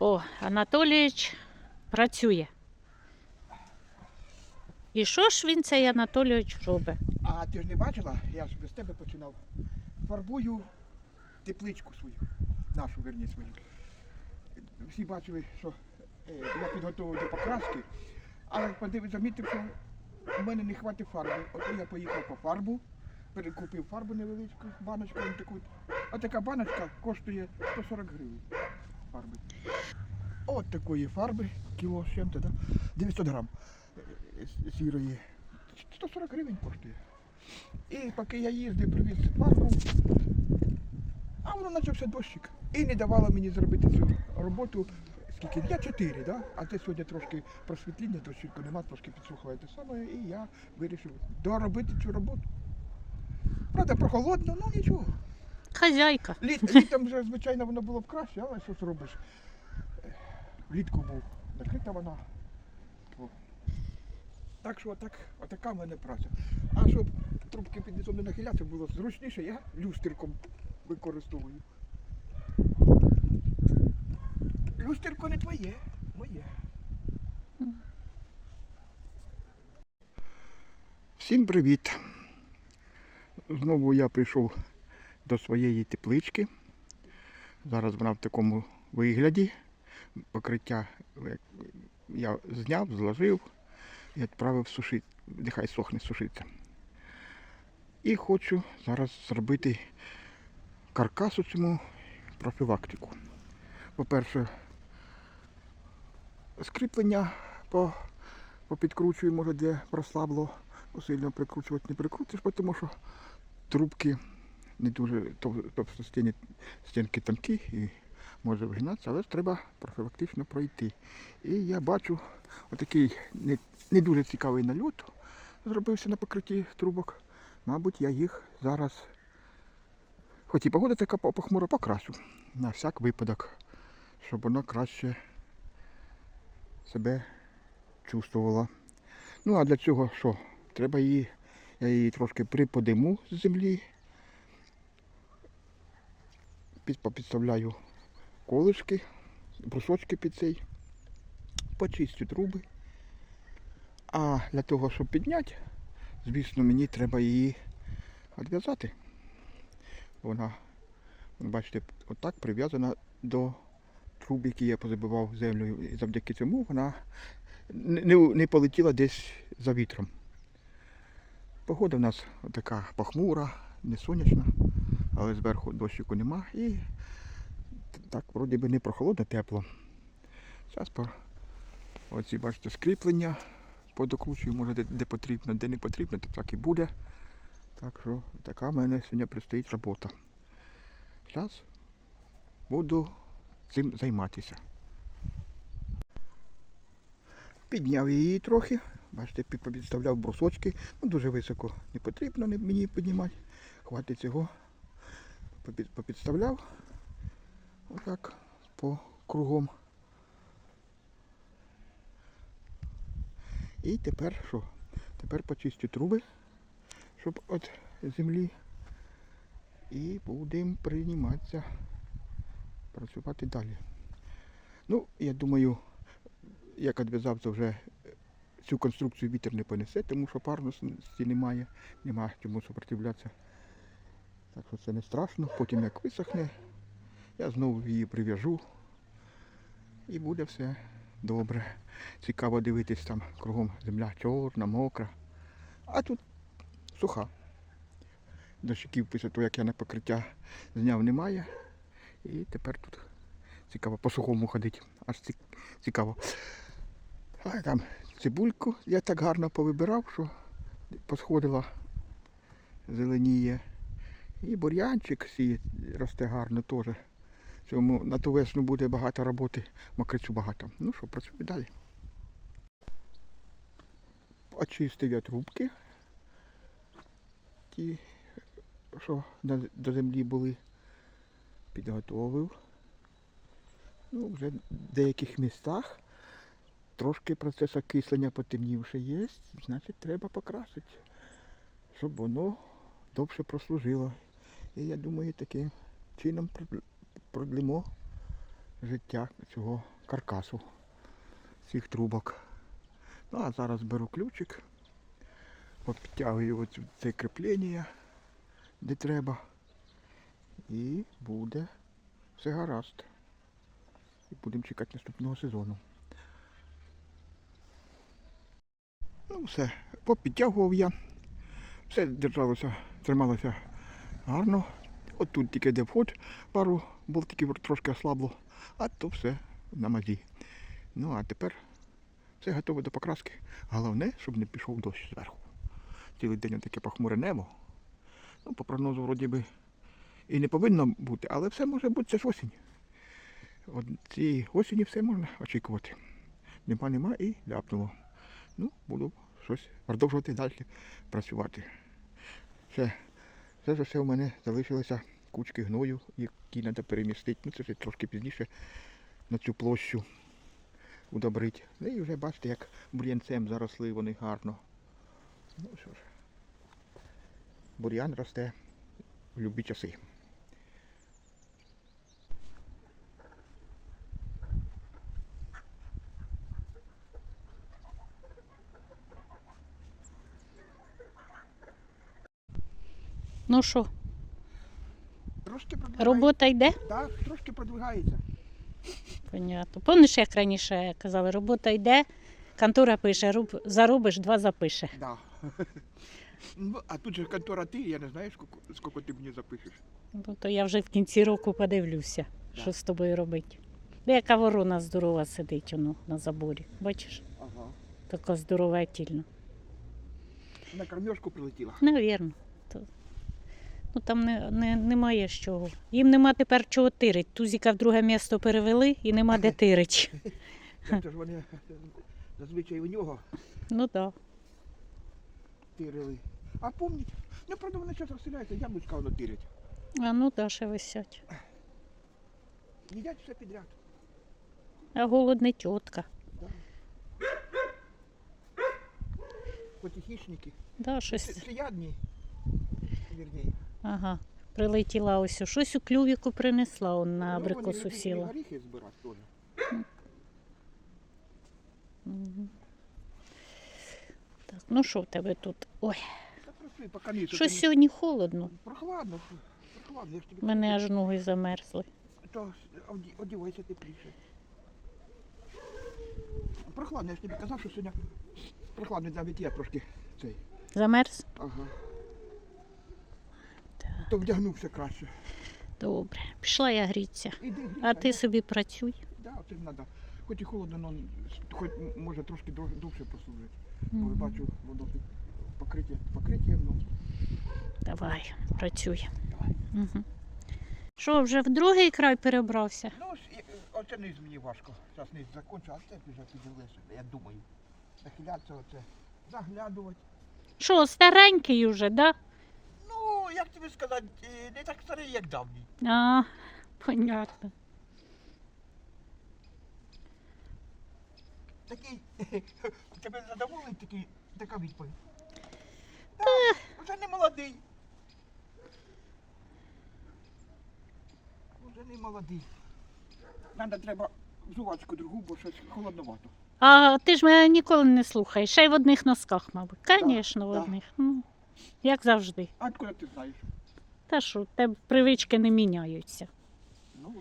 О, Анатолійович працює. І що ж він цей Анатолійович робить? А ти ж не бачила, я ж без тебе починав. Фарбую тепличку свою, нашу верні свою. Всі бачили, що е, я підготував до покраски, але подив, замітив, що в мене не хватить фарби. От я поїхав по фарбу, перекупив фарбу невеличку, баночку таку. А така баночка коштує 140 гривень фарби. От такої фарби, кіло з чим-то, да? 900 грам е, сірої. 140 гривень коштує. І поки я їздив, привіз фарбу, а воно почався дощик. І не давало мені зробити цю роботу. Скільки? Дня 4, да? а це сьогодні трошки просвітління, дощику нема, трошки підсухає те саме, і я вирішив доробити цю роботу. Правда, прохолодно, ну нічого. Хазяйка. Літ, літом вже, звичайно, воно було б краще, але що зробиш? Влітку був накрита вона. Так що отак, отака в мене праця. А щоб трубки під низом не нахилятися було зручніше, я люстерком використовую. Люстерко не твоє, моє. Всім привіт! Знову я прийшов до своєї теплички. Зараз вона в такому вигляді. Покриття я зняв, зложив і відправив сушити. Нехай сохне сушиться. І хочу зараз зробити каркасу цьому профілактику. По-перше, скріплення по, попідкручую, може де прослабло. Сильно прикручувати не прикрутиш, тому що трубки не дуже тобто стінки тонкі і може вгинатися, але ж треба профілактично пройти. І я бачу отакий не, не дуже цікавий нальот зробився на покритті трубок. Мабуть, я їх зараз, хоч і погода така похмура, покрашу на всяк випадок, щоб воно краще себе чувствувало. Ну а для цього що? Треба її, я її трошки приподиму з землі, під- попідставляю колишки, брусочки під цей, почистю труби. А для того, щоб підняти, звісно, мені треба її відв'язати. Вона, бачите, отак прив'язана до труб, які я позабивав землею. І завдяки цьому вона не, не- полетіла десь за вітром. Погода в нас така похмура, не сонячна, але зверху дощику нема і так вроді би не прохолодно, тепло. Зараз по оці, бачите, скріплення подокручую, може де, де потрібно, де не потрібно, то так і буде. Так що така в мене сьогодні предстоїть робота. Зараз буду цим займатися. Підняв її трохи. Бачите, пі- підставляв брусочки. Ну, дуже високо не потрібно мені піднімати. Хватить цього. Попідставляв. Отак по кругом. І тепер що? Тепер почистю труби, щоб від землі. І будемо прийматися працювати далі. Ну, я думаю, як відв'язав, то вже цю конструкцію вітер не понесе, тому що парності немає, немає чому супротивлятися. Так що це не страшно. Потім як висохне, я знову її прив'яжу і буде все добре. Цікаво дивитись там кругом земля чорна, мокра. А тут суха. Дощиків після того, як я на покриття зняв, немає. І тепер тут цікаво по сухому ходити. Аж цікаво. А там цибульку я так гарно повибирав, що посходила, зеленіє. І бур'янчик росте гарно теж. Цьому на ту весну буде багато роботи, мокрицю багато. Ну що, працюю далі. Очистив я трубки. Ті, що до землі були, підготовив. Ну, вже в деяких містах трошки процес окислення потемнівши є, значить треба покрасити, щоб воно довше прослужило. І я думаю, таким чином продлимо життя цього каркасу, цих трубок. Ну а зараз беру ключик, оцю- це кріплення, де треба. І буде все гаразд. І будемо чекати наступного сезону. Ну все, попідтягував я. Все держалося, трималося гарно. От тут тільки де вход, пару болтиків трошки ослабло, а то все на мазі. Ну а тепер все готове до покраски. Головне, щоб не пішов дощ зверху. Цілий день таке похмуре небо. Ну, по прогнозу, вроді би, і не повинно бути, але все може бути, це ж осінь. От цієї осені все можна очікувати. Нема, нема і ляпнуло. Ну, буду щось продовжувати далі працювати. Все, це ж все у мене залишилося кучки гною, які треба перемістити. Ну, це вже трошки пізніше на цю площу удобрити. Ну і вже бачите, як бур'янцем заросли вони гарно. Ну що ж, бур'ян росте в любі часи. Ну що, Трошки продвигається. робота йде? Так, трошки продвигається. Понятно. Помниш, як раніше казали, робота йде, контора пише, руб, заробиш, два запише. Да. Ну, а тут же контора ти, я не знаю, скільки, скільки ти мені запишеш. Ну, то я вже в кінці року подивлюся, Да. що з тобою робити. Де яка ворона здорова сидить воно на заборі. Бачиш? Ага. Така здоровительна. На кормежку прилетіла. Навірно. Ну там не, не, немає з чого. Їм нема тепер чого тирить. Тузіка в друге місто перевели і нема де тирить. Це ж вони зазвичай у нього Ну так. тирили. А помніть, ну правда вони зараз розселяються, яблучка воно тирять. А ну да, ще висять. Їдять все підряд. А голодна тітка. І. Да, щось. це ядні. Вірніше. Ага. Прилетіла ось. Щось у клювіку принесла он на Ну, абрикосу сіла. Горіхи збирати теж. Мгм. Так, ну що в тебе тут? Ой, Та працюй, поки ні. щось сьогодні холодно. Прохладно. Прохладно, я ж тобі Мене аж ноги замерзли. То оді- одівайся тепліше. Прохладно, я ж тобі казав, що сьогодні прохладно навіть я трошки цей. Замерз? Ага. Так. То вдягнувся краще. Добре. Пішла я грітися. Іди, А ти я- собі працюй. Да, це ж треба. Хоч і холодно, но хоч може трошки дов- довше послужити. Бо Мгм. бачу, воно тут покриття, покриття, ну. Давай, працюй. Давай. Угу. Що, вже в другий край перебрався? Ну, ж, і- оце низ мені важко. Зараз низ закончу, а це вже піддивився, я думаю. Нахилятися оце, заглядувати. Що, старенький уже, да? Ну, як тобі сказати, е, не так старий, як давній. А, понятно. Такий, тебе задоволить такий, така відповідь. Так, вже не молодий. Вже не молодий. Надо треба жувачку другу, бо щось холодновато. А ти ж мене ніколи не слухаєш. Ще й в одних носках, мабуть. Звісно, в одних. Ну, як завжди. А откуда ти знаєш? Та що, тебе привички не міняються. Ну.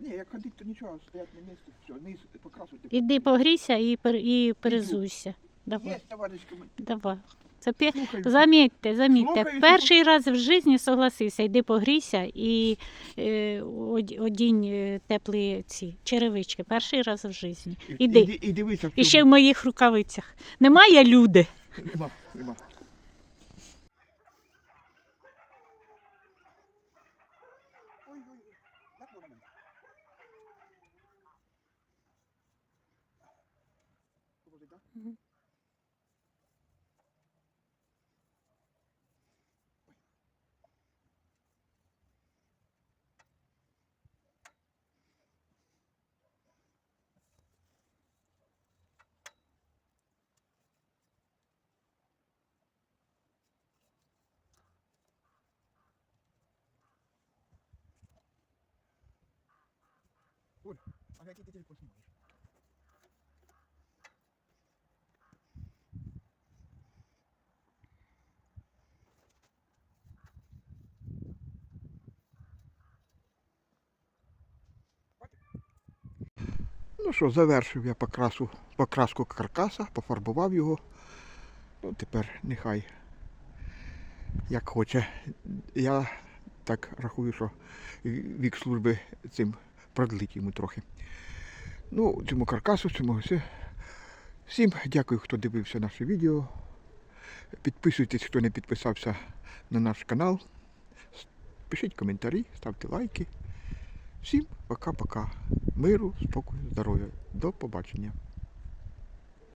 Ні, як ходити, то нічого, стоять на місці, все, низ покрасувати. Іди погрійся і, пер, і перезуйся. Давай, Є, товаришки, ми- давай. Це слухаю. Замітьте, замітьте, Слухаю, перший раз в житті согласився, йди погрійся і е, од- одінь е, теплі ці черевички. Перший раз в житті. І- Іди. І, і дивися, в І ще в моїх рукавицях. Немає люди. Нема, нема. Mmh. Olha, olha aqui que tem. Ну що, завершив я покрасу, покраску каркаса, пофарбував його. Ну, тепер нехай як хоче. Я так рахую, що вік служби цим продлить йому трохи. Ну, цьому каркасу, цьому все. Всім дякую, хто дивився наше відео. Підписуйтесь, хто не підписався на наш канал. Пишіть коментарі, ставте лайки. Всім пока-пока. Миру, спокою, здоров'я. До побачення.